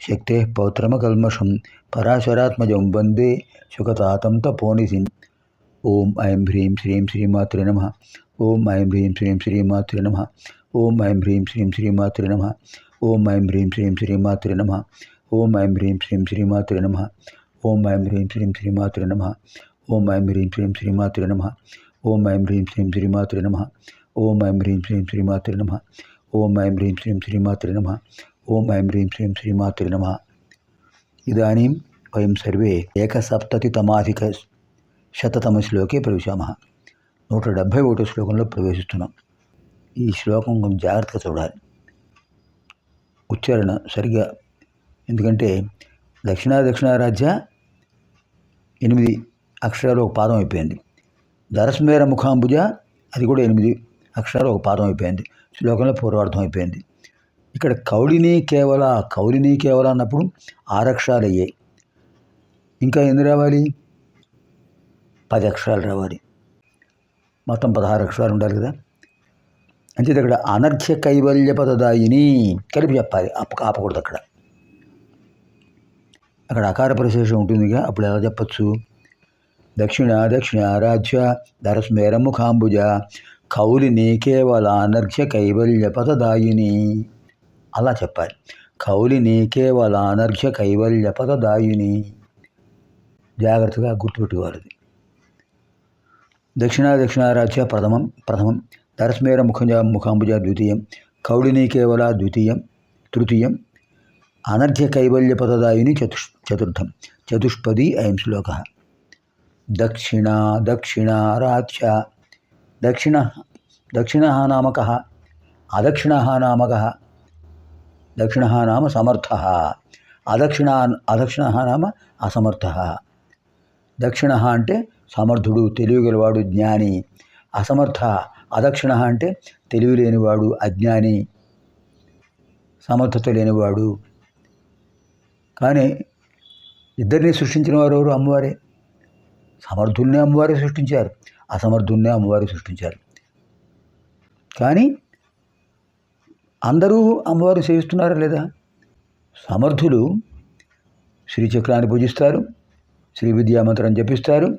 శక్తే పౌత్రమకల్మషం పరాశరాత్మజం వందే సుఖతాతం తపోనిధిం ఓం ఐం హ్రీం శ్రీం శ్రీమాతృ నమ ఓం ఐం హ్రీం శ్రీం శ్రీమాతృ నమ ఓం ఐం హ్రీం శ్రీం శ్రీమాతృ నమ ఓం ఐం హ్రీం శ్రీం శ్రీమాతృ నమ ఓం ఐం హ్రీం శ్రీం శ్రీమాతృ నమ ఓం ఐం హ్రీం శ్రీం శ్రీమాతృ నమ ఓం ఐం హ్రీం శ్రీం శ్రీమాతృ నమ ఓం ఐం హ్రీం శ్రీం శ్రీమాతృ నమ ఓం ఐం హ్రీం శ్రీం శ్రీమాతృ నమ ఓం ఐం హ్రీం శ్రీం శ్రీమాతృ నమ ఓం ఐం హ్రీం శ్రీం శ్రీమాతృ నమ. ఇదానీం వయం సర్వే ఏకసప్తతితమాధిక శతతమశ్లోకే ప్రవేశామ. నూట డెబ్భై ఒకటో శ్లోకంలో ప్రవేశిస్తున్నాం. ఈ శ్లోకం కొంచెం జాగ్రత్తగా చూడాలి. ఉచ్చారణ సరిగా ఎందుకంటే దక్షిణ దక్షిణారాజ్య ఎనిమిది అక్షరాలు ఒక పాదం అయిపోయింది. దరస్మేర ముఖాంబుజ అది కూడా ఎనిమిది అక్షరాలు ఒక పాదం అయిపోయింది. శ్లోకంలో పూర్వార్థం అయిపోయింది. ఇక్కడ కౌలిని కేవల కౌలిని కేవల అన్నప్పుడు ఆరక్షరాలు అయ్యాయి ఇంకా ఎన్ని రావాలి? పది అక్షరాలు రావాలి. మొత్తం పదహారు అక్షరాలు ఉండాలి కదా. అంటే ఇక్కడ అనర్ఘ్య కైవల్య పదదాయిని కలిపి చెప్పాలి. అప్ప ఆపకూడదు అక్కడ. అక్కడ అకార ప్రశేషం ఉంటుందిగా అప్పుడు ఎలా చెప్పచ్చు? దక్షిణ దక్షిణ రాజ్య దరస్మేర ముఖాంబుజ కౌలిని కేవల అనర్ఘ్య కైవల్య పదదాయిని. అలా చెప్పాలి. కౌలిని కేవల అనర్ఘ్య కైవల్యపద దాయుని జాగ్రత్తగా గుర్తుపెట్టుకోవాలి. దక్షిణ దక్షిణారాధ్య ప్రథమం ప్రథమం దరస్మేర ముఖంజ ముఖాంబుజ ద్వితీయం కౌళిని కేవల ద్వితీయం తృతీయం అనర్ఘ్య కైవల్య పదదాయిని చతుష్ చతుర్థం చతుష్పది అయం శ్లోక. దక్షిణ దక్షిణారాధ్య దక్షిణ దక్షిణ నామక అదక్షిణ నామక దక్షిణ నామ సమర్థ. అదక్షిణ అదక్షిణ నామ అసమర్థ. దక్షిణ అంటే సమర్థుడు తెలియగలవాడు జ్ఞాని. అసమర్థ అదక్షిణ అంటే తెలివి లేనివాడు అజ్ఞాని. సమర్థత లేనివాడు. కానీ ఇద్దరిని సృష్టించిన వారు ఎవరు? అమ్మవారే. సమర్థుల్నే అమ్మవారే సృష్టించారు. అసమర్థుల్నే అమ్మవారే సృష్టించారు. కానీ అందరూ అమ్మవారు సేవిస్తున్నారా లేదా? సమర్థులు శ్రీచక్రాన్ని పూజిస్తారు శ్రీ విద్యామంత్రం జపిస్తారు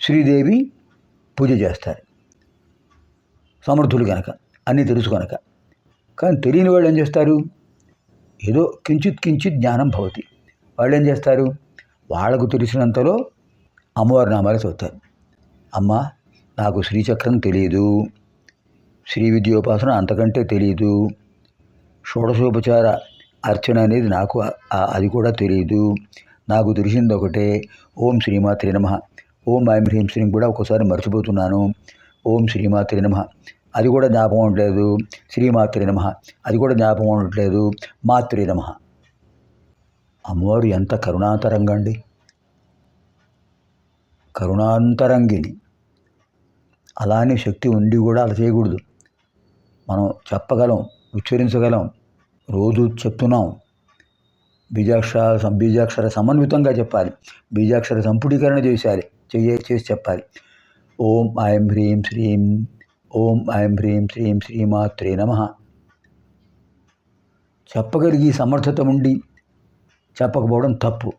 శ్రీదేవి పూజ చేస్తారు. సమర్థులు కనుక అన్నీ తెలుసు కనుక కానీ తెలియని వాళ్ళు ఏం చేస్తారు? ఏదో కించిత్ కించిత్ జ్ఞానం భవతి. వాళ్ళు ఏం చేస్తారు? వాళ్ళకు తెలిసినంతలో అమ్మవారి నామాలు చదువుతారు. అమ్మ నాకు శ్రీచక్రం తెలియదు శ్రీ విద్యోపాసన అంతకంటే తెలియదు షోడశోపచార అర్చన అనేది నాకు అది కూడా తెలియదు నాకు తెలిసింది ఒకటే ఓం శ్రీమాత్రి నమ. ఓం ఐం హ్రీం శ్రీం కూడా ఒక్కోసారి మర్చిపోతున్నాను. ఓం శ్రీమాత్రి నమ. అది కూడా జ్ఞాపకం ఉండట్లేదు. శ్రీమాత్రి నమ. అది కూడా జ్ఞాపకం ఉండట్లేదు. మాత్రి నమ. అమ్మవారు ఎంత కరుణాంతరంగా అండి. కరుణాంతరంగిణి. అలానే శక్తి ఉండి కూడా అలా చేయకూడదు. మనం చెప్పగలం ఉచ్చరించగలం రోజు చెప్తున్నాం. బీజాక్షర బీజాక్షర సమన్వితంగా చెప్పాలి. బీజాక్షర సంపుటీకరణ చేసేయాలి చేయ చేసి చెప్పాలి. ఓం ఐం హ్రీం శ్రీం ఓం ఐం హ్రీం శ్రీం శ్రీమాత్రే నమ. చెప్పగలిగి సమర్థత ఉండి చెప్పకపోవడం తప్పు.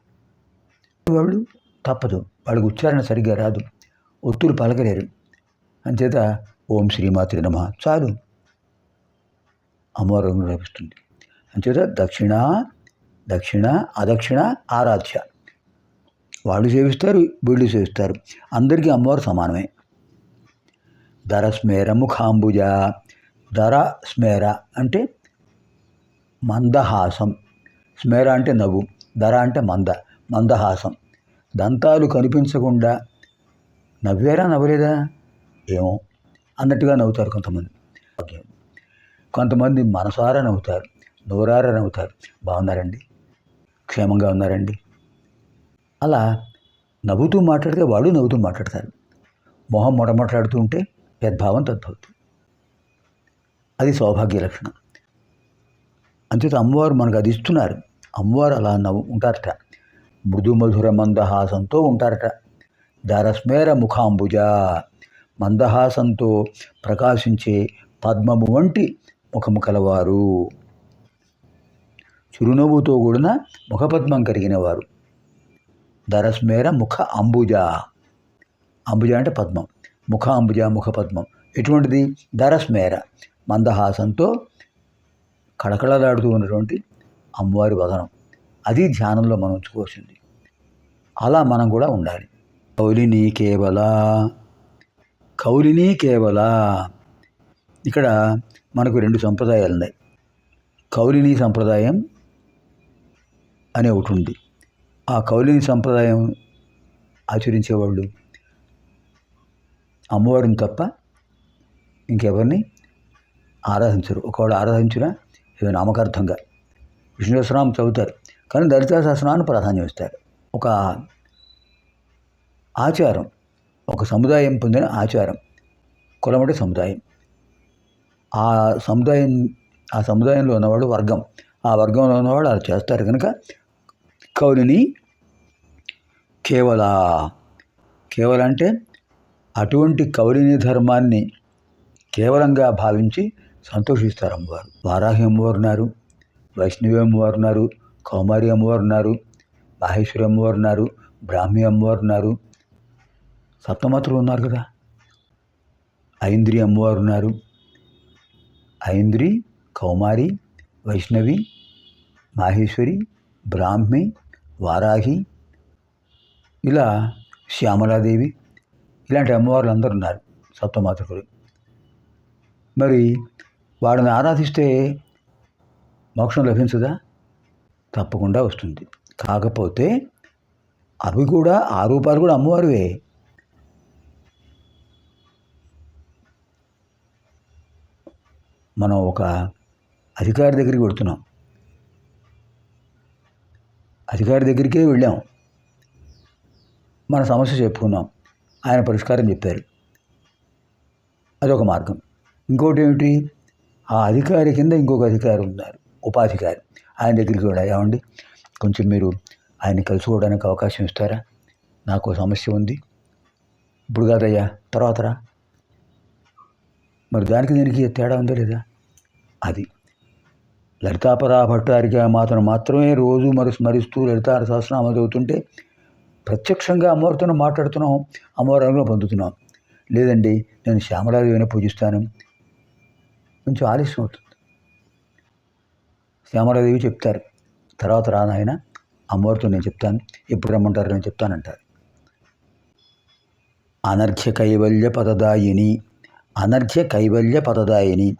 వాళ్ళు తప్పదు. వాళ్ళకి ఉచ్చారణ సరిగ్గా రాదు. ఒత్తులు పలకలేరు. అంచేత ఓం శ్రీమాత్రి నమ. చాలు. అమ్మవారు లభిస్తుంది అంచేత దక్షిణ దక్షిణ అదక్షిణ ఆరాధ్య. వాళ్ళు సేవిస్తారు వీళ్ళు సేవిస్తారు. అందరికీ అమ్మవారు సమానమే. ధర స్మేర ముఖాంబుజ. ధర స్మేర అంటే మందహాసం. స్మేర అంటే నవ్వు. ధర అంటే మంద మందహాసం. దంతాలు కనిపించకుండా నవ్వారా నవ్వలేదా? ఏమో. అన్నట్టుగా నవ్వుతారు కొంతమంది. కొంతమంది మనసారా నవ్వుతారు నోరారా నవ్వుతారు. బాగున్నారండి? క్షేమంగా ఉన్నారండి? అలా నవ్వుతూ మాట్లాడితే వాళ్ళు నవ్వుతూ మాట్లాడతారు. మొహం మొడమొట్లాడుతూ ఉంటే యద్భావం తద్భవుతుంది అది సౌభాగ్య లక్షణం. అంచేత అమ్మవారు మనకు అది ఇస్తున్నారు. అమ్మవారు అలా నవ్వు ఉంటారట. మృదు మధుర మందహాసంతో ఉంటారట. దారస్మేర ముఖాంబుజ మందహాసంతో ప్రకాశించే పద్మము వంటి ముఖము కలవారు చిరునవ్వుతో కూడిన ముఖపద్మం కలిగిన వారు దరస్మేర ముఖ అంబుజ. అంబుజ అంటే పద్మం. ముఖ అంబుజ ముఖ పద్మం. ఎటువంటిది? దరస్మేర మందహాసంతో కళకళలాడుతూ ఉన్నటువంటి అమ్మవారి వదనం. అది ధ్యానంలో మనం ఉంచుకోవాల్సింది. అలా మనం కూడా ఉండాలి. కౌలిని కేవల. కౌలిని కేవల. ఇక్కడ మనకు రెండు సంప్రదాయాలు ఉన్నాయి కౌలిని సంప్రదాయం అనే ఒకటి ఉంది ఆ కౌలిని సంప్రదాయం ఆచరించేవాళ్ళు అమ్మవారిని తప్ప ఇంకెవరిని ఆరాధించరు. ఒకవేళ ఆరాధించినా ఏదో నామకార్థంగా. విష్ణు సహస్రనామం చదువుతారు. కానీ దళిత సహస్రనామాన్ని ప్రాధాన్యం ఇస్తారు. ఒక ఆచారం ఒక సముదాయం పొందిన ఆచారం కులమటి సముదాయం. ఆ సముదాయం ఆ సముదాయంలో ఉన్నవాడు వర్గం. ఆ వర్గంలో ఉన్నవాడు అలా చేస్తారు కనుక కౌలిని కేవల కేవలం అంటే అటువంటి కౌలిని ధర్మాన్ని కేవలంగా భావించి సంతోషిస్తారు అమ్మవారు. వారాహి అమ్మవారు ఉన్నారు వైష్ణవి అమ్మవారు ఉన్నారు కౌమారి అమ్మవారు ఉన్నారు మాహేశ్వరి అమ్మవారు ఉన్నారు బ్రాహ్మి అమ్మవారు ఉన్నారు. సప్తమాతలు ఉన్నారు కదా. ఐంద్రి అమ్మవారు ఉన్నారు. ఐంద్రి కౌమారి వైష్ణవి మాహేశ్వరి బ్రాహ్మి వారాహి ఇలా శ్యామలాదేవి ఇలాంటి అమ్మవార్లు అందరు ఉన్నారు సప్తమాతృకులు. మరి వాడిని ఆరాధిస్తే మోక్షం లభించదా? తప్పకుండా వస్తుంది. కాకపోతే అవి కూడా ఆ రూపాలు కూడా అమ్మవారివే. మనం ఒక అధికారి దగ్గరికి వెళుతున్నాం. అధికారి దగ్గరికే వెళ్ళాం. మన సమస్య చెప్పుకున్నాం. ఆయన పరిష్కారం చెప్పారు. అదొక మార్గం. ఇంకోటి ఏమిటి ఆ అధికారి కింద ఇంకొక అధికారి ఉన్నారు. ఉపాధికారి. ఆయన దగ్గరికి కూడా ఏమండి? కొంచెం మీరు ఆయన కలుసుకోవడానికి అవకాశం ఇస్తారా? నాకు సమస్య ఉంది. ఇప్పుడు కాదయ్యా తర్వాతరా మరి దానికి దీనికి తేడా ఉందా లేదా? అది. లలితాపరా భట్టారిక మాతను మాత్రమే రోజు మరి స్మరిస్తూ లలితార సహస్రనామం చదువుతుంటే ప్రత్యక్షంగా అమ్మవారితో మాట్లాడుతున్నాం అమ్మవారి అనుగ్రహం పొందుతున్నాం. లేదండి నేను శ్యామలాదేవిని పూజిస్తాను. కొంచెం ఆలస్యం అవుతుంది. శ్యామలాదేవి చెప్తారు తర్వాత రానాయన అమ్మవారితో నేను చెప్తాను ఎప్పుడు రమ్మంటారు నేను చెప్తానంటారు. అనర్ఘ్య కైవల్య పదదాయిని అనర్ఘ్య కైవల్య పదదాయిని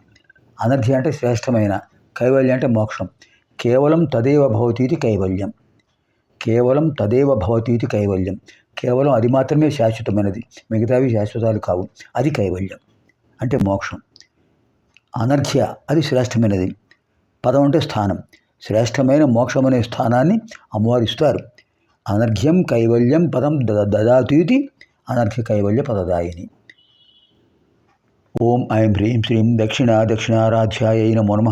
అనర్ఘ్య అంటే శ్రేష్టమైన కైవల్యం అంటే మోక్షం కేవలం తదేవ భవతీతి కైవల్యం కేవలం తదేవ భవతీతి కైవల్యం కేవలం అది మాత్రమే శాశ్వతమైనది మిగతావి శాశ్వతాలు కావు అది కైవల్యం అంటే మోక్షం అనర్ఘ్య అది శ్రేష్టమైనది పదం అంటే స్థానం శ్రేష్టమైన మోక్షం అనే స్థానాన్ని అమ్మవారిస్తారు అనర్ఘ్యం కైవల్యం పదం ద- దదాతీతి అనర్ఘ్య కైవల్య పదదాయిని ఓం ఐం హ్రీం శ్రీం దక్షిణ దక్షిణారాధ్యాయై నమో నమ.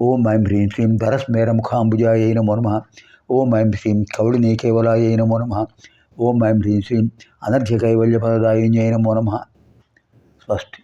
ఓం ఐం హ్రీం శ్రీం ధరస్మేర ముఖాంబుజాయై నమో నమ. ఓం ఐం శ్రీం కౌళినీ కేవలాయై నమో నమ. ఓం ఐం హ్రీం శ్రీం అనర్ఘ్య కైవల్య పదదాయిన్యై నమో నమ. స్వస్తి